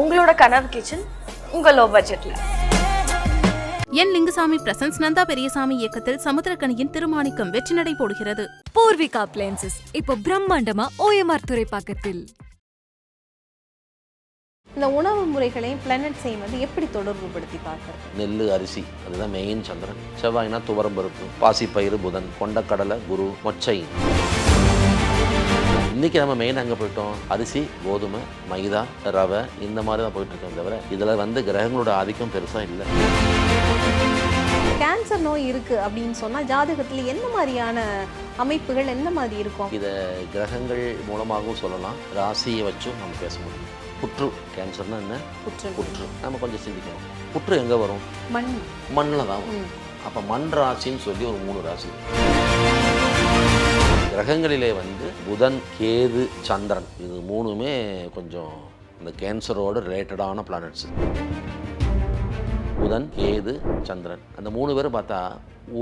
உங்களோட கனவு கிச்சன் உங்க லோ. பட்ஜெட்ல என் லிங்குசாமி பிரசன்ஸ் நந்தா பெரியசாமி இயக்கத்தில் சமுத்திரக்கனியின் திருமாணிக்கம் வெற்றி நடை போடுகிறது. பூர்விகா அப்ளையன்சஸ் இப்போ பிரம்மாண்டமா ஓஎம்ஆர் துறைப்பாக்கத்தில். இந்த உணவு முறைகளையும் பிளானட்ஸையும் வந்து எப்படி தொடர்பு படுத்தி பார்க்கறது? நெல் அரிசி அதுதான் மெயின் சந்திரன். செவ்வாய்னா துவரம் பருப்பு பாசிப்பயிறு புதன் கொண்டக்கடலை குரு மொச்சை. இன்னைக்கு நம்ம மெயின் அங்கே போயிட்டோம்? அரிசி கோதுமை மைதா ரவை இந்த மாதிரி தான் போயிட்டு இருக்கோம் தவிர இதில் வந்து கிரகங்களோட ஆதிக்கம் பெருசாக இல்லை. கேன்சர் நோய் இருக்கு அப்படின்னு சொன்னா ஜாதகத்துல என்ன மாதிரியான அமைப்புகள் எந்த மாதிரி இருக்கும்? இதை கிரகங்கள் மூலமாகவும் சொல்லலாம். ராசியை வச்சும் நம்ம பேச முடியும். புற்று கேன்சர்னா என்ன? புற்றுநோய் புற்று. நம்ம கொஞ்சம் சிந்திக்கணும். புற்று எங்கே வரும்? மண். மண்ணில் தான் வரும். அப்போ மண் ராசின்னு சொல்லி ஒரு மூணு ராசி கிரகங்களிலே வந்து புதன் கேது சந்திரன் இது மூணுமே கொஞ்சம் இந்த கேன்சரோட ரிலேட்டடான பிளானட்ஸ் புதன் கேது சந்திரன் அந்த மூணு பேரும் பார்த்தா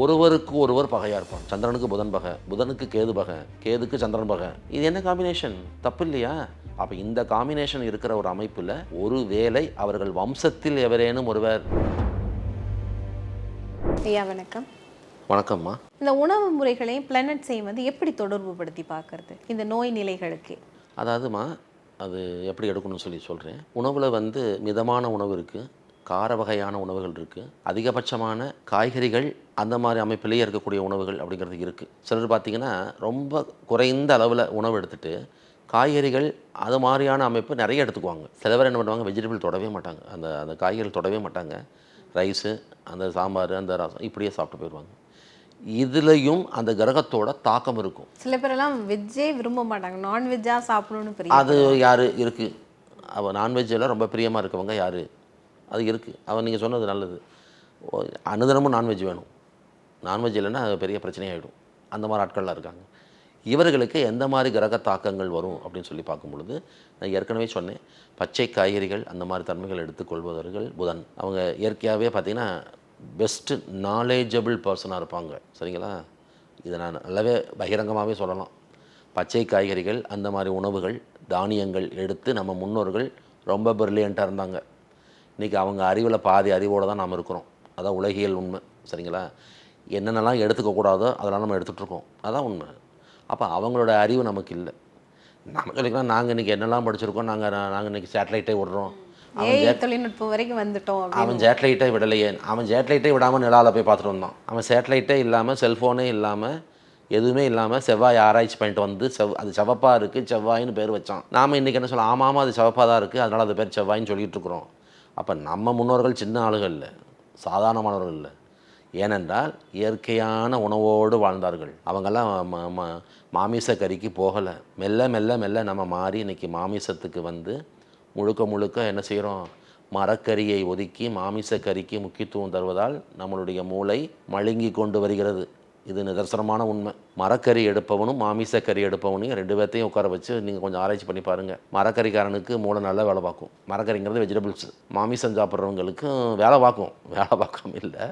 ஒருவருக்கு ஒருவர் பகையாக இருப்பான் சந்திரனுக்கு புதன் பகை புதனுக்கு கேது பகை கேதுக்கு சந்திரன் பகை. இது என்ன காம்பினேஷன் தப்பு இல்லையா? அப்போ இந்த காம்பினேஷன் இருக்கிற ஒரு அமைப்பில் ஒரு வேலை அவர்கள் வம்சத்தில் எவரேனும் ஒருவர். ஐயா வணக்கம். வணக்கம்மா. இந்த உணவு முறைகளையும் பிளானட்ஸையும் வந்து எப்படி தொடர்பு படுத்தி பார்க்கறது? இந்த நோய் நிலைகளுக்கு. அதாவதுமா அது எப்படி எடுக்கணும்னு சொல்லி சொல்கிறேன் உணவில் வந்து மிதமான உணவு இருக்குது கார வகையான உணவுகள் இருக்குது அதிகபட்சமான காய்கறிகள் அந்த மாதிரி அமைப்பிலேயே இருக்கக்கூடிய உணவுகள் அப்படிங்கிறது இருக்குது சிலர் பார்த்திங்கன்னா ரொம்ப குறைந்த அளவில் உணவு எடுத்துட்டு காய்கறிகள் அது மாதிரியான அமைப்பு நிறைய எடுத்துக்குவாங்க. சில பேர் என்ன பண்ணுவாங்க வெஜிடபிள் தொடவே மாட்டாங்க. அந்த அந்த காய்கறிகள் தொடவே மாட்டாங்க. ரைஸு அந்த சாம்பார் அந்த ரசம் இப்படியே சாப்பிட்டு போயிடுவாங்க. இதுலேயும் அந்த கிரகத்தோட தாக்கம் இருக்கும். சில பேரெல்லாம் வெஜ்ஜே விரும்ப மாட்டாங்க. நான்வெஜ்ஜா சாப்பிடணும்னு பெரிய அது யார்? இருக்குது அவள் நான்வெஜ்ஜில் ரொம்ப பிரியமாக இருக்கவங்க யார்? அது இருக்குது அவன் நீங்கள் சொன்னது நல்லது. அனுதினமும் நான்வெஜ் வேணும். நான்வெஜ் இல்லைன்னா அது பெரிய பிரச்சனையாயிடும். அந்த மாதிரி ஆட்கள்லாம் இருக்காங்க. இவர்களுக்கு எந்த மாதிரி கிரக தாக்கங்கள் வரும் அப்படின்னு சொல்லி பார்க்கும் பொழுது நான் ஏற்கனவே சொன்னேன். பச்சை காய்கறிகள் அந்த மாதிரி தன்மைகள் எடுத்துக்கொள்பவர்கள் புதன். அவங்க இயற்கையாகவே பார்த்தீங்கன்னா பெஸ்ட்டு நாலேஜபிள் பர்சனாக இருப்பாங்க. சரிங்களா? இதை நான் நல்லாவே பகிரங்கமாகவே சொல்லலாம். பச்சை காய்கறிகள் அந்த மாதிரி உணவுகள் தானியங்கள் எடுத்து நம்ம முன்னோர்கள் ரொம்ப பிரில்லியண்ட்டாக இருந்தாங்க. இன்றைக்கி அவங்க அறிவில் பாதி அறிவோடு தான் நாம் இருக்கிறோம். அதான் உலகியல் உண்மை. சரிங்களா? என்னென்னலாம் எடுத்துக்கக்கூடாதோ அதெல்லாம் நம்ம எடுத்துகிட்டு இருக்கோம். அதான் உண்மை. அப்போ அவங்களோட அறிவு நமக்கு இல்லை. நம்ம சொல்லிக்கலாம் நாங்கள் இன்றைக்கி என்னெல்லாம் படிச்சிருக்கோம் நாங்கள் நாங்கள் இன்றைக்கி சேட்டலைட்டே விடுறோம் ஏஐ தொழில்நுட்பம் வரைக்கும் வந்துட்டோம் அவன் சேட்டலைட்டே விடலையே. அவன் சேட்டலைட்டே விடாமல் நிலாவில் போய் பார்த்துட்டு வந்தான். அவன் சேட்டலைட்டே இல்லாமல் செல்ஃபோனே இல்லாமல் எதுவுமே இல்லாமல் செவ்வாய் ஆராய்ச்சி பண்ணிட்டு வந்து செவ் அது செவப்பாக இருக்குது செவ்வாயின்னு பேர் வச்சான். நாம் இன்றைக்கி என்ன சொல்லலாம் ஆமாம் அது செவப்பாக தான் இருக்குது அதனால் அது பேர் செவ்வாயின்னு சொல்லிட்டு இருக்கிறோம். அப்போ நம்ம முன்னோர்கள் சின்ன ஆளுகள் இல்லை சாதாரணமானவர்கள் இல்லை. ஏனென்றால் இயற்கையான உணவோடு வாழ்ந்தார்கள். அவங்கெல்லாம் மாமிச கறிக்கு போகலை. மெல்ல மெல்ல மெல்ல நம்ம மாறி இன்னைக்கு மாமிசத்துக்கு வந்து முழுக்க முழுக்க என்ன செய்கிறோம்? மரக்கறியை ஒதுக்கி மாமிச கறிக்கு முக்கியத்துவம் தருவதால் நம்மளுடைய மூளை மழுங்கி கொண்டு வருகிறது. இது நிதர்சனமான உண்மை. மரக்கறி எடுப்பவனும் மாமிச கறி எடுப்பவனையும் ரெண்டு பேர்த்தையும் உட்கார வச்சு நீங்கள் கொஞ்சம் ஆராய்ச்சி பண்ணி பாருங்கள் மரக்கறிக்காரனுக்கு மூளை நல்லா வேலை பார்க்கும். மரக்கறிங்கிறது வெஜிடபிள்ஸ் மாமிசம் சாப்பிட்றவங்களுக்கும் வேலை பார்க்கும். வேலை பார்க்காம இல்லை.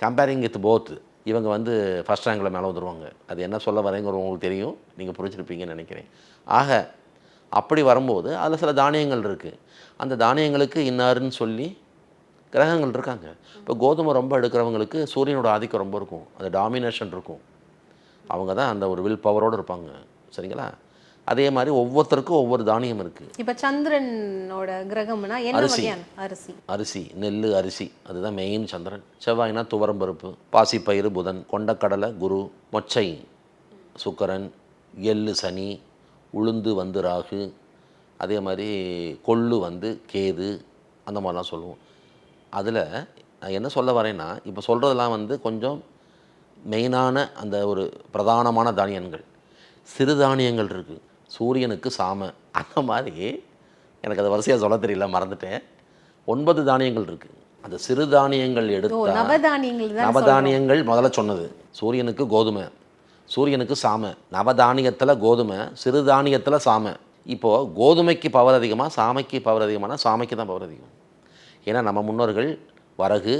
கம்பேரிங் வித் போத் இவங்க வந்து ஃபஸ்ட் ரேங்கில் மேலே வந்துடுவாங்க அது என்ன சொல்ல வரேங்கிற உங்களுக்கு தெரியும். நீங்கள் புரிஞ்சிருப்பீங்கன்னு நினைக்கிறேன். ஆக அப்படி வரும்போது அதில் சில தானியங்கள் இருக்குது அந்த தானியங்களுக்கு இன்னாருன்னு சொல்லி கிரகங்கள் இருக்காங்க. இப்போ கோதுமை ரொம்ப எடுக்கிறவங்களுக்கு சூரியனோட ஆதிக்கம் ரொம்ப இருக்கும். அந்த டாமினேஷன் இருக்கும். அவங்க தான் அந்த ஒரு வில் பவரோடு இருப்பாங்க. சரிங்களா? அதே மாதிரி ஒவ்வொருத்தருக்கும் ஒவ்வொரு தானியம் இருக்குது இப்ப சந்திரனோட கிரகம்னா அரிசி. அரிசி? அரிசி நெல் அரிசி. அதுதான் மெயின் சந்திரன். செவ்வாய்னா துவரம் பருப்பு பாசிப்பயிறு புதன் கொண்டக்கடலை குரு மொச்சை சுக்கரன் எள்ளு சனி உளுந்து வந்து ராகு அதே மாதிரி கொள்ளு வந்து கேது அந்த மாதிரிலாம் சொல்லுவோம். அதில் நான் என்ன சொல்ல வரேன்னா இப்போ சொல்கிறதெல்லாம் வந்து கொஞ்சம் மெயினான அந்த ஒரு பிரதானமான தானியங்கள். சிறுதானியங்கள் இருக்குது சூரியனுக்கு சாம. அந்த மாதிரி எனக்கு அது வரிசையாக சொல்ல தெரியல மறந்துட்டேன். ஒன்பது தானியங்கள் இருக்குது அந்த சிறுதானியங்கள் எடுத்தா நவதானியங்கள். நவதானியங்கள் முதல்ல சொன்னது. சூரியனுக்கு கோதுமை. சூரியனுக்கு சாமை நவதானியத்தில் கோதுமை சிறுதானியத்தில் சாமை. இப்போது கோதுமைக்கு பவர் அதிகமாக சாமைக்கு பவர் அதிகமானா சாமைக்கு தான் பவர் அதிகம். ஏன்னா நம்ம முன்னோர்கள் வரகு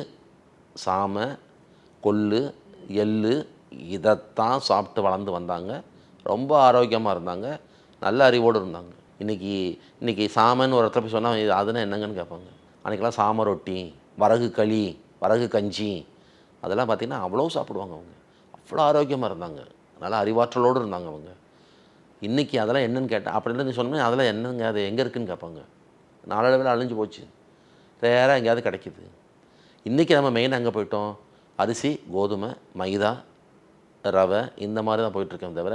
சாமை கொள்ளு எள்ளு இதைத்தான் சாப்பிட்டு வளர்ந்து வந்தாங்க. ரொம்ப ஆரோக்கியமாக இருந்தாங்க. நல்ல அறிவோடு இருந்தாங்க. இன்றைக்கி இன்றைக்கி சாமன்னு ஒரு இடத்துல போய் சொன்னால் அதுனா என்னங்கன்னு கேட்பாங்க. அன்றைக்கெல்லாம் சாம ரொட்டி வரகு களி வரகு கஞ்சி அதெல்லாம் பார்த்திங்கன்னா அவ்வளோ சாப்பிடுவாங்க அவங்க. அவ்வளோ ஆரோக்கியமாக இருந்தாங்க. நல்லா அறிவாற்றலோடு இருந்தாங்க அவங்க. இன்றைக்கி அதெல்லாம் என்னன்னு கேட்டேன் அப்படின்னு நீ அதெல்லாம் என்னங்க அது எங்கே இருக்குன்னு கேட்பாங்க. நாளடைவில் அழிஞ்சு போச்சு. ரேராக எங்கேயாவது கிடைக்கிது. இன்றைக்கி நம்ம மெயின் அங்கே போயிட்டோம். அரிசி கோதுமை மைதா ரவை இந்த மாதிரி தான் போயிட்டுருக்கோம் தவிர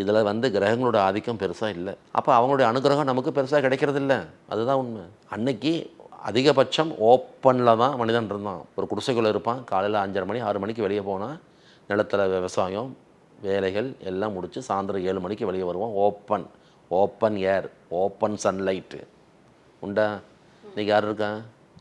இதில் வந்து கிரகங்களோட ஆதிக்கம் பெருசாக இல்லை. அப்போ அவங்களுடைய அனுகிரகம் நமக்கு பெருசாக கிடைக்கிறதில்ல அதுதான் உண்மை. அன்னைக்கு அதிகபட்சம் ஓப்பனில் தான் மனிதன் இருந்தான். ஒரு குடிசைக்குள்ளே இருப்பான். காலையில் அஞ்சரை மணி ஆறு மணிக்கு வெளியே போனால் நிலத்தில் விவசாயம் வேலைகள் எல்லாம் முடித்து சாயந்தரம் ஏழு மணிக்கு வெளியே வருவோம். Open open air open sunlight உண்டா? இன்றைக்கி யார் இருக்கா?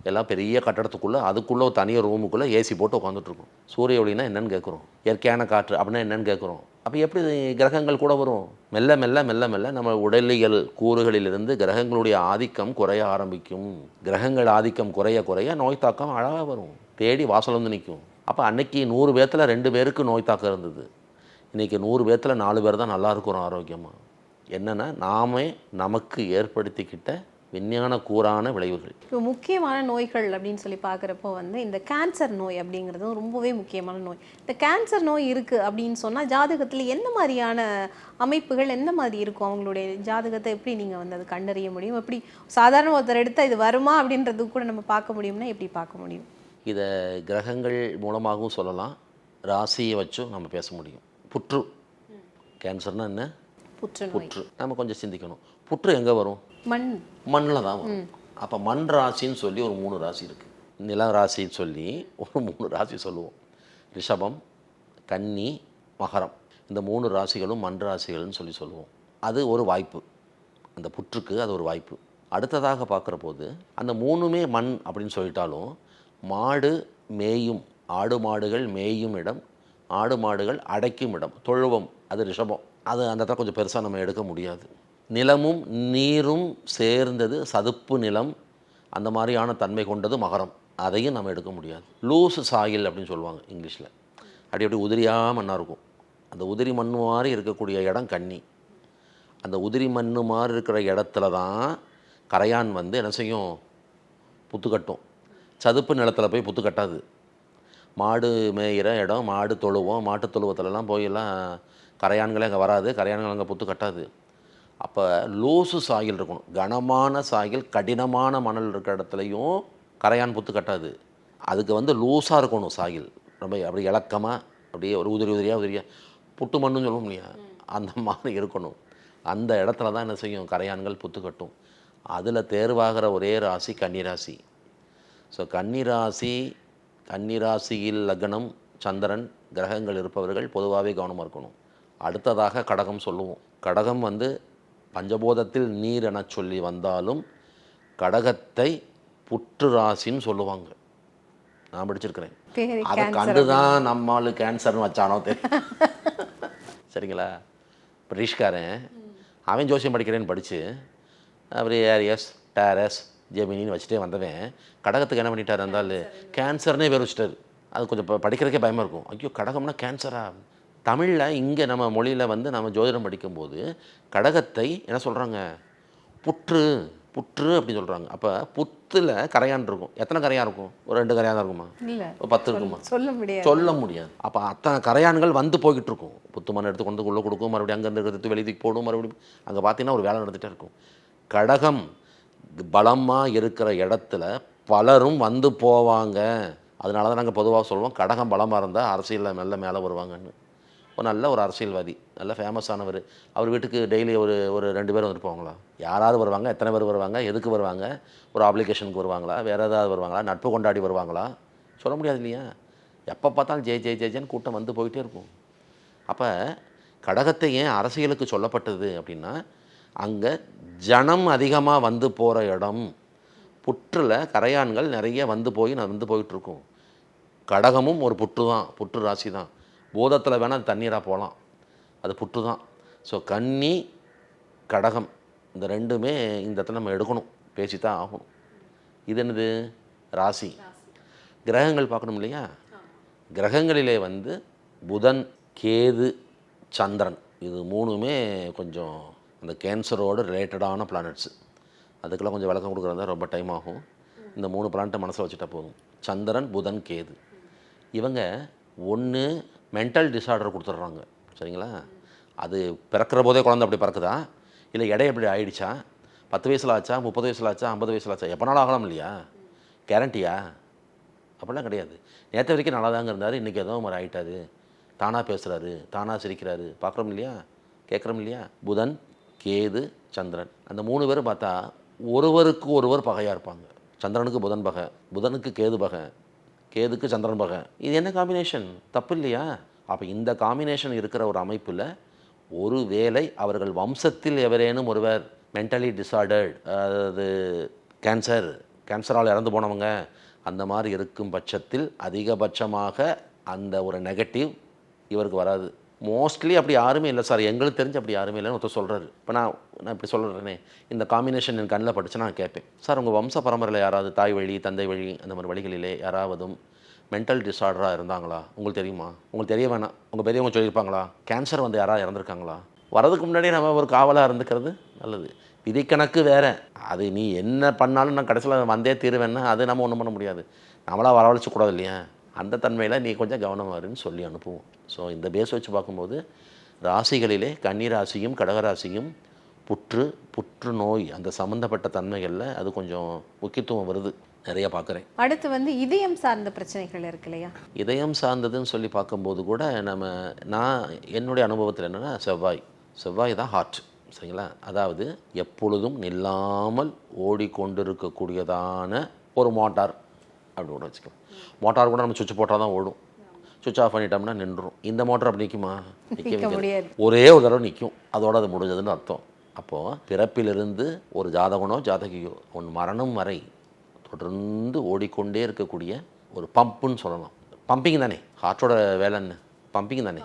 எல்லாம் பெரிய கட்டடத்துக்குள்ளே அதுக்குள்ளே ஒரு தனியாக ரூமுக்குள்ளே ஏசி போட்டு உட்காந்துட்ருக்கோம் சூரிய ஒளினா என்னன்னு கேட்குறோம். இயற்கையான காற்று அப்படின்னா என்னென்னு கேட்குறோம். அப்போ எப்படி கிரகங்கள் கூட வரும்? மெல்ல மெல்ல மெல்ல மெல்ல நம்ம உடலியல் கூறுகளிலிருந்து கிரகங்களுடைய ஆதிக்கம் குறைய ஆரம்பிக்கும். கிரகங்கள் ஆதிக்கம் குறைய குறைய நோய் தாக்கம் அழகாக வரும். தேடி வாசல் வந்து நிற்கும். அப்போ அன்னைக்கு நூறு பேர்த்தில் ரெண்டு பேருக்கு நோய் தாக்கம் இருந்தது. இன்றைக்கி நூறு பேர்த்தில் நாலு பேர் தான் நல்லா இருக்கிறோம் ஆரோக்கியமாக என்னென்னா நாமே நமக்கு ஏற்படுத்திக்கிட்ட விஞ்ஞான கூறான விளைவுகள். இப்போ முக்கியமான நோய்கள் அப்படின்னு சொல்லி பார்க்குறப்போ வந்து இந்த கேன்சர் நோய் அப்படிங்கிறதும் ரொம்பவே முக்கியமான நோய். இந்த கேன்சர் நோய் இருக்குது அப்படின்னு சொன்னால் ஜாதகத்தில் எந்த மாதிரியான அமைப்புகள் எந்த மாதிரி இருக்கும்? அவங்களுடைய ஜாதகத்தை எப்படி நீங்கள் வந்து அதை கண்டறிய முடியும்? எப்படி சாதாரண ஒருத்தர் எடுத்தால் இது வருமா அப்படின்றது கூட நம்ம பார்க்க முடியும்னா எப்படி பார்க்க முடியும்? இதை கிரகங்கள் மூலமாகவும் சொல்லலாம். ராசியை வச்சும் நம்ம பேச முடியும். புற்று. கேன்சர்னா என்ன? புற்றுநோய் புற்று. நம்ம கொஞ்சம் சிந்திக்கணும். புற்று எங்கே வரும்? மண். மண்ணில் தான் வரும். அப்போ மண் ராசின்னு சொல்லி ஒரு மூணு ராசி இருக்குது நில ராசின்னு சொல்லி ஒரு மூணு ராசி சொல்லுவோம். ரிஷபம் கன்னி மகரம். இந்த மூணு ராசிகளும் மண் ராசிகள்னு சொல்லி சொல்லுவோம். அது ஒரு வாய்ப்பு. அந்த புற்றுக்கு அது ஒரு வாய்ப்பு. அடுத்ததாக பார்க்குற போது அந்த மூணுமே மண் அப்படின்னு சொல்லிட்டாலும் மாடு மேயும் ஆடு மாடுகள் மேயும் இடம் ஆடு மாடுகள் அடைக்கும் இடம் தொழுவம் அது ரிஷபம். அது அந்த இடத்துல கொஞ்சம் பெருசாக நம்ம எடுக்க முடியாது. நிலமும் நீரும் சேர்ந்தது சதுப்பு நிலம் அந்த மாதிரியான தன்மை கொண்டது மகரம். அதையும் நம்ம எடுக்க முடியாது. லூஸ் சாயில் அப்படின்னு சொல்லுவாங்க இங்கிலீஷில். அப்படி அப்படி உதிரியாக மண்ணாக இருக்கும். அந்த உதிரி மண் மாதிரி இருக்கக்கூடிய இடம் கன்னி. அந்த உதிரி மண் மாதிரி இருக்கிற இடத்துல தான் கரையான் வந்து என்ன செய்யும்? புத்து கட்டும். சதுப்பு நிலத்தில் போய் புத்து கட்டாது. மாடு மேயிற இடம் மாடு தொழுவோம் மாட்டு தொழுவத்துலலாம் போயெல்லாம் கரையான்களே அங்கே வராது. கரையான்கள் அங்கே புத்து கட்டாது. அப்போ லூசு சாயில் இருக்கணும். கனமான சாயில் கடினமான மணல் இருக்கிற இடத்துலையும் கரையான் புத்து கட்டாது. அதுக்கு வந்து லூஸாக இருக்கணும் சாயில். ரொம்ப அப்படி இலக்கமாக அப்படியே ஒரு உதிரி உதிரியாக உதிரியாக புட்டு மண்ணுன்னு சொல்ல முடியாது அந்த மாதிரி இருக்கணும். அந்த இடத்துல தான் என்ன செய்யும்? கரையான்கள் புத்து கட்டும். அதில் தேர்வாகிற ஒரே ராசி கன்னிராசி. ஸோ கன்னிராசி கன்னிராசியில் லக்னம் சந்திரன் கிரகங்கள் இருப்பவர்கள் பொதுவாகவே கவனமாக இருக்கணும். அடுத்ததாக கடகம் சொல்லுவோம். கடகம் வந்து பஞ்சபூதத்தில் நீர் என சொல்லி வந்தாலும் கடகத்தை புற்று ராசின்னு சொல்லுவாங்க. நான் படிச்சிருக்கிறேன். அதை கண்டு தான் நம்மால் கேன்சர்னு வச்சானோ தெரியும் சரிங்களா? பிரிஷ்காரன் அவன் ஜோசியம் படிக்கிறேன்னு படித்து அவர் ஏரியஸ் டேரஸ் ஜெமினின்னு வச்சுட்டே வந்தவன் கடகத்துக்கு என்ன பண்ணிட்டார் இருந்தாலும் கேன்சர்னே பேர் வச்சுட்டாரு. அது கொஞ்சம் படிக்கிறதுக்கே பயமாக இருக்கும். ஐயோ கடகம்னா கேன்சரா? தமிழில் இங்கே நம்ம மொழியில் வந்து நம்ம ஜோதிடம் படிக்கும்போது கடகத்தை என்ன சொல்கிறாங்க புற்று புற்று அப்படின்னு சொல்கிறாங்க அப்போ புத்தில் கரையான் இருக்கும். எத்தனை கரையான் இருக்கும்? ஒரு ரெண்டு கரையான் தான் இருக்குமா? இல்ல. ஒரு பத்து இருக்குமா? சொல்ல முடியாது. சொல்ல முடியாது. அப்போ அத்தனை கரையான்கள் வந்து போய்கிட்டு இருக்கும் புத்து மண் எடுத்து கொண்டு உள்ளே கொடுக்கும் மறுபடியும் அங்கேருந்து எடுத்து வெளியே போடும் மறுபடியும் அங்கே பார்த்தீங்கன்னா ஒரு வேலை நடந்துகிட்டே இருக்கும். கடகம் பலமாக இருக்கிற இடத்துல பலரும் வந்து போவாங்க. அதனால தான் நாங்கள் பொதுவாக சொல்லுவோம் கடகம் பலமாக இருந்தால் அரசியலில் மெல்ல மேலே வருவாங்கன்னு. ஒரு நல்ல ஒரு அரசியல்வாதி நல்ல ஃபேமஸானவர் அவர் வீட்டுக்கு டெய்லி ஒரு ஒரு ரெண்டு பேர் வந்துருப்பாங்களா யாராவது வருவாங்க எத்தனை பேர் வருவாங்க எதுக்கு வருவாங்க? ஒரு அப்ளிகேஷனுக்கு வருவாங்களா? வேறு ஏதாவது வருவாங்களா? நட்பு கொண்டாடி வருவாங்களா? சொல்ல முடியாது இல்லையா? எப்போ பார்த்தாலும் ஜெய் ஜெய் ஜெய் கூட்டம் வந்து போயிட்டே இருக்கும். அப்போ கடகத்தை ஏன் அரசியலுக்கு சொல்லப்பட்டது அப்படின்னா அங்கே ஜனம் அதிகமாக வந்து போகிற இடம். புற்றில் கரையான்கள் நிறைய வந்து போய் நான் வந்து போயிட்டுருக்கும். கடகமும் ஒரு புற்று தான் புற்று ராசி தான். பூதத்தில் வேணால் தண்ணீராக போகலாம் அது புற்று தான். ஸோ கன்னி கடகம் இந்த ரெண்டுமே இந்த இடத்துல நம்ம எடுக்கணும். பேசி தான் ஆகணும். இது என்னது? ராசி. கிரகங்கள் பார்க்கணும் இல்லையா? கிரகங்களிலே வந்து புதன் கேது சந்திரன். இது மூணுமே கொஞ்சம் அந்த கேன்சரோடு ரிலேட்டடான பிளானட்ஸ் அதுக்கெல்லாம் கொஞ்சம் விளக்கம் கொடுக்குறதா ரொம்ப டைம் ஆகும். இந்த மூணு பிளானட்டை மனசில் வச்சுட்டா போதும். சந்திரன் புதன் கேது. இவங்க ஒன்று மென்டல் டிசார்டர் கொடுத்துட்றாங்க. சரிங்களா? அது பிறக்கிற போதே குழந்தை அப்படி பிறக்குதா? இல்லை இடை எப்படி ஆயிடுச்சா? பத்து வயசில் ஆச்சா? முப்பது வயசில் ஆச்சா? ஐம்பது வயசில் ஆச்சா? எப்போனாலும் ஆகலாம் இல்லையா? கேரண்டியா அப்படிலாம் கிடையாது. நேற்று வரைக்கும் நல்லா தாங்க இருந்தார். இன்றைக்கி ஏதோ மாதிரி ஆகிட்டாரு தானாக பேசுகிறாரு தானாக சிரிக்கிறாரு. பார்க்குறோம் இல்லையா? கேட்குறோம் இல்லையா? புதன் கேது சந்திரன். அந்த மூணு பேரும் பார்த்தா ஒருவருக்கு ஒருவர் பகையாக இருப்பாங்க. சந்திரனுக்கு புதன் பகை புதனுக்கு கேது பகை கேதுக்கு சந்திரன் பகை. இது என்ன காம்பினேஷன் தப்பு இல்லையா? அப்போ இந்த காம்பினேஷன் இருக்கிற ஒரு அமைப்பில் ஒரு வேளை அவர்கள் வம்சத்தில் எவரேனும் ஒருவர் மென்டலி டிஸார்டர்ட் அதாவது கேன்சர் கேன்சரால் இறந்து போனவங்க அந்த மாதிரி இருக்கும் பட்சத்தில் அதிகபட்சமாக அந்த ஒரு நெகட்டிவ் இவருக்கு வராது. மோஸ்ட்லி அப்படி யாருமே இல்லை சார் எங்களுக்கு தெரிஞ்சு அப்படி யாருமே இல்லைன்னு ஒருத்தர் சொல்கிறாரு இப்போ நான் நான் இப்படி சொல்கிறேனே இந்த காம்பினேஷன் என் கண்ணில் படிச்சு நான் கேட்பேன். சார் உங்கள் வம்ச பரம்பரையில் யாராவது தாய் வழி தந்தை வழி அந்த மாதிரி வழிகளிலே யாராவதும் மென்டல் டிஸார்டராக இருந்தாங்களா? உங்களுக்கு தெரியுமா? உங்களுக்கு தெரிய வேணாம். உங்கள் பெரியவங்க சொல்லியிருப்பாங்களா? கேன்சர் வந்து யாராவது இறந்துருக்காங்களா? வரதுக்கு முன்னாடியே நம்ம ஒரு காவலாக இருந்துக்கிறது நல்லது. விதிக்கணக்கு வேற. அது நீ என்ன பண்ணாலும் நான் கடைசியில் வந்தே தீருவேன்னா அது நம்ம ஒன்றும் பண்ண முடியாது. நம்மளாக வரவழைச்சு கூடாது இல்லையா? அந்த தன்மையில் நீ கொஞ்சம் கவனமாக இருன்னு சொல்லி அனுப்புவோம். ஸோ இந்த பேஸ் வச்சு பார்க்கும்போது ராசிகளிலே கன்னி ராசியும் கடகராசியும் புற்று புற்றுநோய் அந்த சம்மந்தப்பட்ட தன்மைகளில் அது கொஞ்சம் முக்கியத்துவம் வருது. நிறைய பார்க்குறேன். அடுத்து வந்து இதயம் சார்ந்த பிரச்சனைகள் இருக்கு இல்லையா? இதயம் சார்ந்ததுன்னு சொல்லி பார்க்கும்போது கூட நம்ம நான் என்னுடைய அனுபவத்தில் என்னென்னா செவ்வாய். செவ்வாய் தான் ஹார்ட் சரிங்களா? அதாவது எப்பொழுதும் நில்லாமல் ஓடிக்கொண்டிருக்கக்கூடியதான ஒரு மோட்டார். அப்படி கூட வச்சுக்கலாம் மோட்டார் கூட நம்ம சுவிட்ச் போட்டால் தான் ஓடும். சுவிட்ச் ஆஃப் பண்ணிட்டோம்னா நின்றும் இந்த மோட்டார் அப்படி நிற்குமா நிக்க முடியாது. ஒரே ஒரு தடவை நிற்கும் அதோட அது முடிஞ்சதுன்னு அர்த்தம். அப்போது பிறப்பிலிருந்து ஒரு ஜாதகனோ ஜாதகியோ உன் மரணம் வரை தொடர்ந்து ஓடிக்கொண்டே இருக்கக்கூடிய ஒரு பம்புன்னு சொல்லலாம். பம்பிங் தானே? ஹார்ட்டோட வேலை என்ன? பம்பிங் தானே?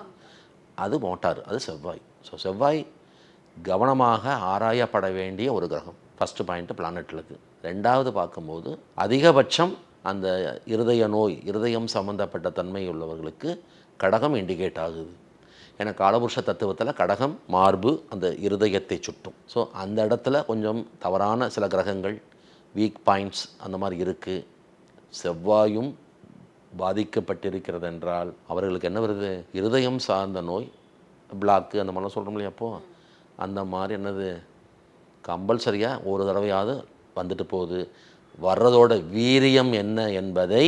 அது மோட்டார். அது செவ்வாய். ஸோ செவ்வாய் கவனமாக ஆராயப்பட வேண்டிய ஒரு கிரகம். ஃபஸ்ட்டு பாயிண்ட்டு பிளானட்டில் இருக்குது ரெண்டாவது பார்க்கும்போது அதிகபட்சம் அந்த இருதய நோய் இருதயம் சம்மந்தப்பட்ட தன்மை உள்ளவர்களுக்கு கடகம் இண்டிகேட் ஆகுது. எனக்கு காலபுருஷ தத்துவத்தில் கடகம் மார்பு அந்த இருதயத்தை சுட்டும். ஸோ அந்த இடத்துல கொஞ்சம் தவறான சில கிரகங்கள் வீக் பாயிண்ட்ஸ் அந்த மாதிரி இருக்குது செவ்வாயும் பாதிக்கப்பட்டிருக்கிறது என்றால் அவர்களுக்கு என்ன வருது? இருதயம் சார்ந்த நோய் பிளாக்கு அந்த மாதிரிலாம் சொல்கிறோம் இல்லையா அப்போது அந்த மாதிரி என்னது? கம்பல்சரியாக ஒரு தடவையாவது வந்துட்டு போகுது. வர்றதோட வீரியம் என்ன என்பதை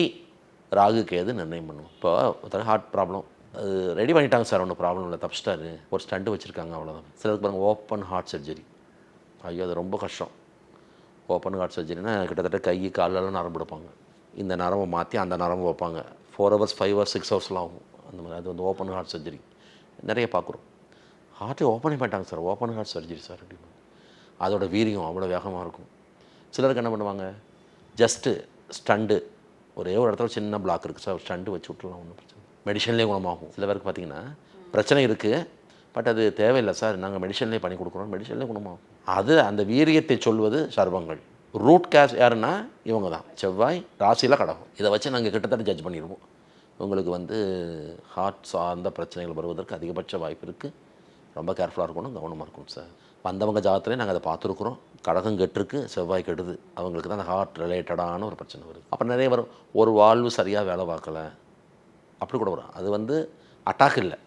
ராகு கேது நிர்ணயம் பண்ணும். இப்போ ஒருத்தர் ஹார்ட் ப்ராப்ளம் அது ரெடி பண்ணிட்டாங்க சார் ஒன்றும் ப்ராப்ளம் இல்லை. தப்பிச்சிட்டாரு. ஒரு ஸ்டண்ட்டு வச்சுருக்காங்க அவ்வளோதான் சிலருக்கு பாருங்கள் ஓப்பன் ஹார்ட் சர்ஜரி ஐயோ அது ரொம்ப கஷ்டம். ஓப்பன் ஹார்ட் சர்ஜரினா கிட்டத்தட்ட கை காலெல்லாம் நரம்பு எடுப்பாங்க. இந்த நரம்பை மாற்றி அந்த நரம்பு வைப்பாங்க. Four hours five hours six ஹவர்ஸ்லாம் ஆகும். அந்த மாதிரி அது வந்து ஓப்பன் ஹார்ட் சர்ஜரி நிறைய பார்க்குறோம். ஹார்ட்டை ஓப்பனே பண்ணிட்டாங்க sir. Open heart surgery sir அப்படின்னு. அதோட வீரியம் அவ்வளோ வேகமாக இருக்கும். சிலருக்கு என்ன பண்ணுவாங்க? ஜஸ்ட்டு ஸ்டண்டு ஒரே ஒரு இடத்துல சின்ன பிளாக் இருக்குது சார் ஸ்டண்டு வச்சு விட்டுலாம் ஒன்றும் பிரச்சனை மெடிசன்லேயே குணமாகும். சில பேருக்கு பார்த்தீங்கன்னா பிரச்சனை இருக்குது பட் அது தேவையில்லை சார். நாங்கள் மெடிசன்லேயே பண்ணி கொடுக்குறோம். மெடிசன்லேயே குணமாகும். அது அந்த வீரியத்தை சொல்வது சர்வங்கள். ரூட் கேஸ் யாருன்னா இவங்க தான். செவ்வாய் ராசியில் கடகம் இதை வச்சு நாங்கள் கிட்டத்தட்ட ஜட்ஜ் பண்ணிடுவோம் உங்களுக்கு வந்து ஹார்ட் சார்ந்த பிரச்சனைகள் வருவதற்கு அதிகபட்ச வாய்ப்பு இருக்குது ரொம்ப கேர்ஃபுல்லாக இருக்கணும் கவனமாக இருக்கணும் சார் வந்தவங்க ஜாதகத்திலே நாங்கள் அதை பார்த்துருக்குறோம். கடகம் கெட்டிருக்கு செவ்வாய் கெடுது. அவங்களுக்கு தான் அந்த ஹார்ட் ரிலேட்டடான ஒரு பிரச்சனை வருது. அப்புறம் நிறைய வரும் ஒரு வாழ்வு சரியாக வேலை பார்க்கல. அப்படி கூட வரும். அது வந்து அட்டாக் இல்லை.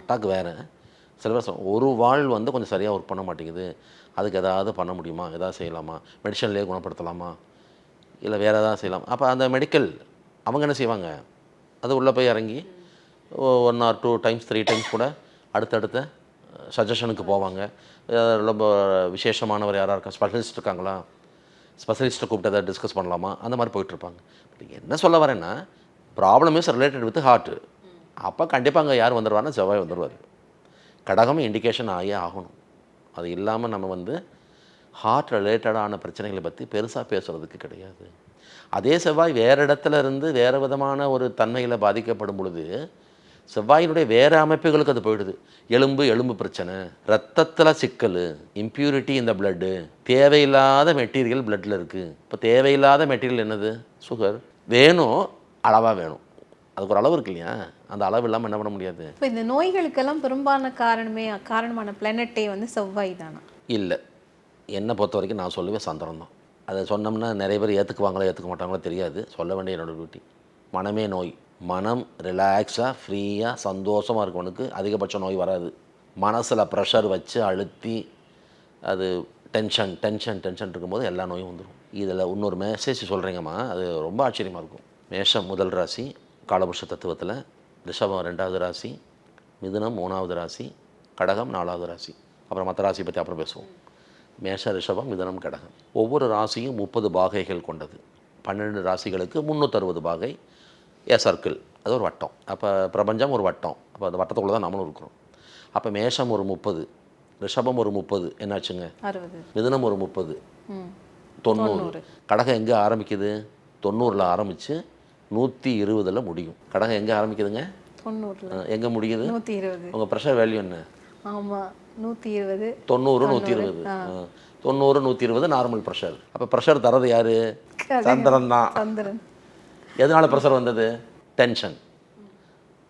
அட்டாக் வேறு. சில பேர் ஒரு வாழ் வந்து கொஞ்சம் சரியாக ஒர்க் பண்ண மாட்டேங்குது. அதுக்கு எதாவது பண்ண முடியுமா? எதாவது செய்யலாமா? மெடிசன்லேயே குணப்படுத்தலாமா? இல்லை வேறு எதாவது செய்யலாம்? அப்போ அந்த மெடிக்கல் அவங்க என்ன செய்வாங்க? அது உள்ளே போய் இறங்கி one or two times three times கூட அடுத்தடுத்த சஜஷனுக்கு போவாங்க. ரொம்ப விசேஷமானவர் யாராக இருக்கா ஸ்பெஷலிஸ்ட் இருக்காங்களா? ஸ்பெஷலிஸ்ட்டை கூப்பிட்டு எதாவது டிஸ்கஸ் பண்ணலாமா? அந்த மாதிரி போயிட்டுருப்பாங்க என்ன சொல்ல வரேன்னா problem is related with heart அப்போ கண்டிப்பாக அங்கே யார் வந்துடுவார்னா செவ்வாய் வந்துடுவார் கடகமும் இண்டிகேஷன் ஆகியே ஆகணும். அது இல்லாமல் நம்ம வந்து ஹார்ட் ரிலேட்டடான பிரச்சனைகளை பற்றி பெருசாக பேசுகிறதுக்கு கிடையாது. அதே செவ்வாய் வேறு இடத்துல இருந்து வேறு விதமான ஒரு தன்மையில் பாதிக்கப்படும் பொழுது செவ்வாயினுடைய வேறு அமைப்புகளுக்கு அது போயிடுது. எலும்பு எலும்பு பிரச்சனை ரத்தத்தில் சிக்கல் இம்ப்யூரிட்டி இந்த பிளட்டு தேவையில்லாத மெட்டீரியல் பிளட்டில் இருக்குது இப்போ தேவையில்லாத மெட்டீரியல் என்னது? சுகர் வேணும் அளவாக வேணும். அதுக்கு ஒரு அளவு இருக்கு இல்லையா? அந்த அளவு இல்லாமல் என்ன பண்ண முடியாது? இப்போ இந்த நோய்களுக்கெல்லாம் பெரும்பாலான காரணமே காரணமான பிளானட்டே வந்து செவ்வாய் தானா? இல்லை. என்னை பொறுத்த வரைக்கும் நான் சொல்லுவேன் சந்திரன் தான். அதை சொன்னோம்னா நிறைய பேர் ஏற்றுக்குவாங்களோ ஏற்றுக்க மாட்டாங்களோ தெரியாது. சொல்ல வேண்டிய என்னோட டியூட்டி மனமே நோய். மனம் ரிலாக்ஸாக ஃப்ரீயாக சந்தோஷமாக இருக்கவனுக்கு அதிகபட்ச நோய் வராது. மனசில் ப்ரெஷர் வச்சு அழுத்தி அது டென்ஷன் டென்ஷன் டென்ஷன் இருக்கும்போது எல்லா நோயும் வந்துடும் இதில் இன்னொரு மெசேஜ் சொல்கிறீங்கம்மா அது ரொம்ப ஆச்சரியமாக இருக்கும். மேஷம் முதல் ராசி காலபுருஷ தத்துவத்தில் ரிஷபம் ரெண்டாவது ராசி மிதுனம் மூணாவது ராசி கடகம் நாலாவது ராசி. அப்புறம் மற்ற ராசி பற்றி அப்புறம் பேசுவோம். மேஷ ரிஷபம் மிதுனம் கடகம். ஒவ்வொரு ராசியும் முப்பது பாகைகள் கொண்டது. பன்னெண்டு ராசிகளுக்கு முந்நூற்றறுபது பாகை. ஏ சர்க்கிள் அது ஒரு வட்டம். அப்போ பிரபஞ்சம் ஒரு வட்டம். அப்போ அந்த வட்டத்துக்குள்ளே தான் நம்மளும் இருக்கிறோம். அப்போ மேஷம் ஒரு முப்பது ரிஷபம் ஒரு முப்பது என்னாச்சுங்க? மிதுனம் ஒரு முப்பது. தொண்ணூறு. கடகம் எங்கே ஆரம்பிக்குது? தொண்ணூறில் ஆரம்பித்து நூற்றி இருபதில் முடியும். கடகம் எங்கே ஆரம்பிக்குதுங்க? எங்கே முடியுது? நூற்றி இருபது. உங்கள் ப்ரெஷர் வேல்யூ என்ன? ஆமாம் நூற்றி இருபது. தொண்ணூறு நூற்றி இருபது. தொண்ணூறு நூற்றி இருபது நார்மல் ப்ரெஷர் அப்போ ப்ரெஷர் தரது யார்? சந்திரன் தான். சந்திரன். எதனால் ப்ரெஷர் வந்தது? டென்ஷன்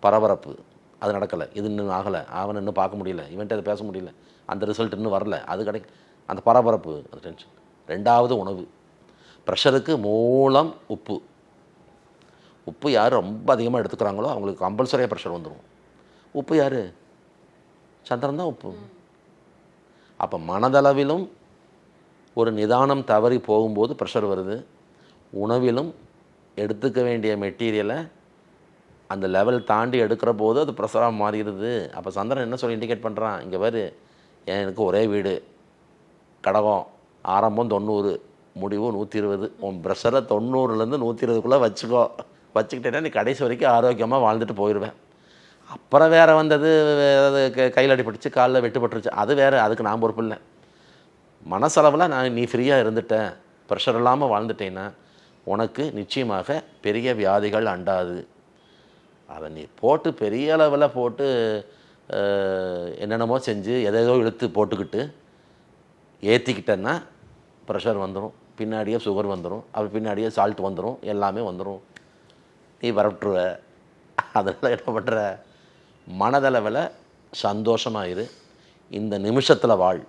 பரபரப்பு. அது நடக்கலை. இது இன்னும் ஆகலை. அவன் இன்னும் பார்க்க முடியல. இவன்ட்டு அதை பேச முடியல. அந்த ரிசல்ட் இன்னும் வரல. அது கிடை அந்த பரபரப்பு அந்த டென்ஷன் ரெண்டாவது உணவு. ப்ரெஷருக்கு மூலம் உப்பு. உப்பு யார் ரொம்ப அதிகமாக எடுத்துக்கிறாங்களோ அவங்களுக்கு கம்பல்சரியாக ப்ரெஷர் வந்துடும் உப்பு யார்? சந்திரன் தான் உப்பு. அப்போ மனதளவிலும் ஒரு நிதானம் தவறி போகும்போது ப்ரெஷர் வருது. உணவிலும் எடுத்துக்க வேண்டிய மெட்டீரியலை அந்த லெவல் தாண்டி எடுக்கிற போது அது ப்ரெஷராக மாறிடுது. அப்போ சந்திரன் என்ன சொல்லி இண்டிகேட் பண்ணுறான் இங்கே பாரு எனக்கு ஒரே வீடு கடகம் ஆரம்பம் தொண்ணூறு முடிவு நூற்றி இருபது உன் ப்ரெஷரை தொண்ணூறுலேருந்து நூற்றி இருபதுக்குள்ளே வச்சுக்கோ. வச்சுக்கிட்டேன்னா நீ கடைசி வரைக்கும் ஆரோக்கியமாக வாழ்ந்துட்டு போயிடுவேன் அப்புறம் வேறு வந்தது ஏதாவது க- கையில் அடிபட்டுச்சு காலில் வெட்டுப்பட்டுருச்சு அது வேறு அதுக்கு நான் பொறுப்பு இல்லை. மனசளவில் நான் நீ ஃப்ரீயாக இருந்துட்டேன் ப்ரெஷர் இல்லாமல் வாழ்ந்துட்டேன்னா உனக்கு நிச்சயமாக பெரிய வியாதிகள் அண்டாது. அதை நீ போட்டு பெரிய அளவில் போட்டு என்னென்னமோ செஞ்சு எதையோ இழுத்து போட்டுக்கிட்டு ஏற்றிக்கிட்டேன்னா ப்ரெஷர் வந்துடும் பின்னாடியே சுகர் வந்துடும் அப்புறம் பின்னாடியே சால்ட் வந்துடும் எல்லாமே வந்துடும் நீ வரட்டுருவ அதனால் என்ன பண்ணுற மனதளவில் சந்தோஷமாக இரு இந்த நிமிஷத்தில் வாழ்.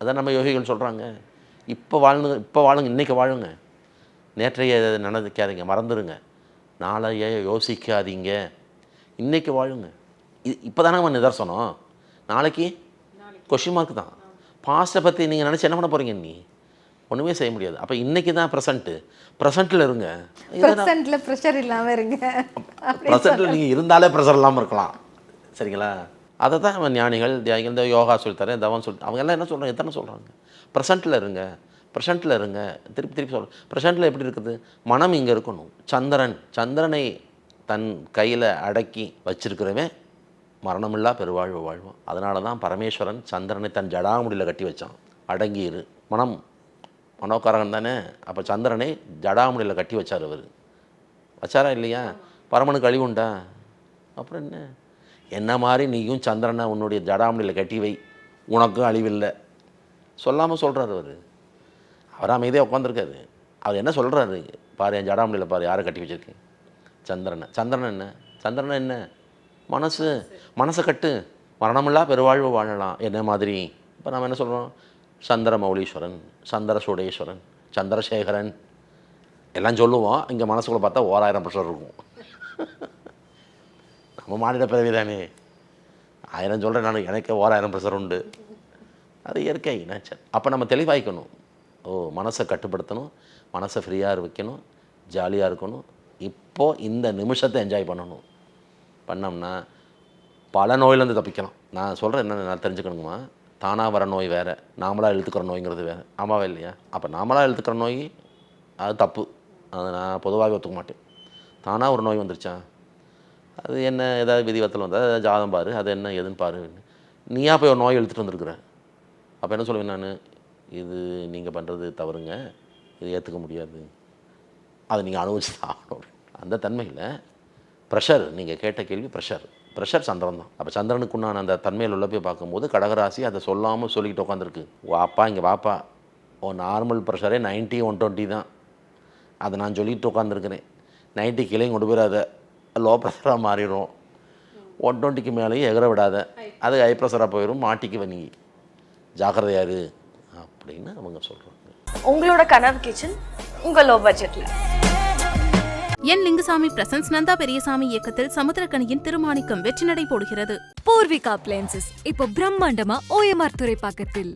அதான் நம்ம யோகிகள் சொல்கிறாங்க இப்போ வாழ்ந்து இப்போ வாழுங்க இன்றைக்கி வாழுங்க. நேற்றைய நினைக்காதீங்க மறந்துடுங்க நாளைய யோசிக்காதீங்க. இன்றைக்கி வாழுங்க. இது இப்போ தானே நம்ம நிதர்சனம். நாளைக்கு கொஷின் மார்க் தான். பாஸ்ட்டை பற்றி நீங்கள் நினச்சி என்ன பண்ண போகிறீங்க நீ? ஒன்றுமே செய்ய முடியாது. அப்போ இன்றைக்கி தான் ப்ரெசண்ட்டு ப்ரெசண்ட்டில் இருங்க. ப்ரெசன்ட்ல ப்ரெஷர் இல்லாம இருங்க. ப்ரெசண்ட்டில் நீங்கள் இருந்தாலே ப்ரெஷர் இல்லாமல் இருக்கலாம். சரிங்களா? அதை தான் அவன் ஞானிகள் தியாகிகள் இந்த யோகா சொல்லித்தரேன் தவம் சொல்லி அவங்க எல்லாம் என்ன சொல்கிறாங்க எத்தனை சொல்கிறாங்க ப்ரெசண்ட்டில் இருங்க. ப்ரெசண்ட்டில் இருங்க. திருப்பி திருப்பி சொல்கிறேன் ப்ரெசண்ட்டில் எப்படி இருக்குது? மனம் இங்கே இருக்கணும். சந்திரன் சந்திரனை தன் கையில் அடக்கி வச்சிருக்கிறவன் மரணமில்லா பெருவாழ்வு வாழ்வான். அதனால தான் பரமேஸ்வரன் சந்திரனை தன் ஜடாமுடியில் கட்டி வச்சான். அடங்கியிரு மனம் மனோகாரகன் தானே? அப்போ சந்திரனை ஜடாமுடியில் கட்டி வச்சார் அவர். வச்சாரா இல்லையா? பரமனுக்கு அழிவுண்டா அப்புறம் என்ன? என்ன மாதிரி நீயும் சந்திரனை உன்னுடைய ஜடாமுடியில் கட்டி வை. உனக்கும் அழிவில்லை. சொல்லாமல் சொல்கிறாரு அவர். அவர் அமைதியாக உட்காந்துருக்காரு அவர் என்ன சொல்கிறாரு பாரு என் ஜடாமணியில் பாரு யாரை கட்டி வச்சுருக்கு சந்திரனை. சந்திரன் என்ன? சந்திரன் என்ன? மனசு. மனசை கட்டு. மரணமில்லா பெருவாழ்வு வாழலாம். என்ன மாதிரி? இப்போ நம்ம என்ன சொல்கிறோம் சந்திர மௌலீஸ்வரன் சந்திர சூடேஸ்வரன் சந்திரசேகரன். எல்லாம் சொல்லுவோம். இங்கே மனசுக்குள்ள பார்த்தா ஓராயிரம் ப்ரெஷர் இருக்கும். நம்ம மாநில பிறவி தானே. ஆயிரம் சொல்கிறேன் நான். எனக்கே ஓராயிரம் ப்ரெஷர் உண்டு. அது இயற்கை நேச்சர் அப்போ நம்ம தெளிவாய்க்கணும். ஓ மனசை கட்டுப்படுத்தணும் மனசை ஃப்ரீயாக வைக்கணும் ஜாலியாக இருக்கணும். இப்போது இந்த நிமிஷத்தை என்ஜாய் பண்ணணும். பண்ணோம்னா பல நோயிலேருந்து தப்பிக்கலாம். நான் சொல்கிறேன் என்ன நான் தெரிஞ்சுக்கணுமா தானாக வர நோய் வேறு நாமளாக எழுத்துக்கிற நோய்ங்கிறது வேறு. ஆமாவே இல்லையா? அப்போ நாமளாக இழுத்துக்கிற நோய் அது தப்பு. அதை நான் பொதுவாகவே ஒத்துக்க மாட்டேன். தானாக ஒரு நோய் வந்துருச்சா? அது என்ன ஏதாவது விதிவத்தில் வந்தால் ஜாதம் பாரு அது என்ன எதுன்னு பாரு. நீயா போய் ஒரு நோய் எழுத்துகிட்டு வந்திருக்குற. அப்போ என்ன சொல்லுவேன் நான்? இது நீங்கள் பண்ணுறது தவறுங்க. இது ஏற்றுக்க முடியாது. அதை நீங்கள் அனுபவிச்சு தான் ஆகணும் அந்த தன்மையில் ப்ரெஷர் நீங்கள் கேட்ட கேள்வி ப்ரெஷர் ப்ரெஷர் சந்திரன் தான். அப்போ சந்திரனுக்கு உண்டான அந்த தன்மையில் உள்ள போய் பார்க்கும்போது கடகராசி அதை சொல்லாமல் சொல்லிக்கிட்டு உட்காந்துருக்கு வாப்பா இங்கே வாப்பா. ஓ நார்மல் ப்ரெஷரே 90 ஒன் டுவெண்ட்டி தான். அதை நான் சொல்லிட்டு உட்காந்துருக்கிறேன் நைன்ட்டி கீழே கொண்டு போயிடாத லோ ப்ரெஷராக மாறிடும் ஒன் டுவெண்ட்டிக்கு மேலேயும் எகர விடாத. அது ஹை ப்ரெஷராக போயிடும் மாட்டிக்கு வனி ஜாக்கிரதையாரு அப்படின்னு அவங்க சொல்கிறாங்க உங்களோட கனவு கிச்சன் உங்க லோ. பட்ஜெட்ல என் லிங்குசாமி பிரசன்ஸ் நந்தா பெரியசாமி இயக்கத்தில் சமுத்திரக்கனியின் திருமாணிக்கம் வெற்றி நடை போடுகிறது. பூர்விகா அப்ளையன்சஸ் இப்போ பிரம்மாண்டமா ஓஎம்ஆர் துறைப்பாக்கத்தில்.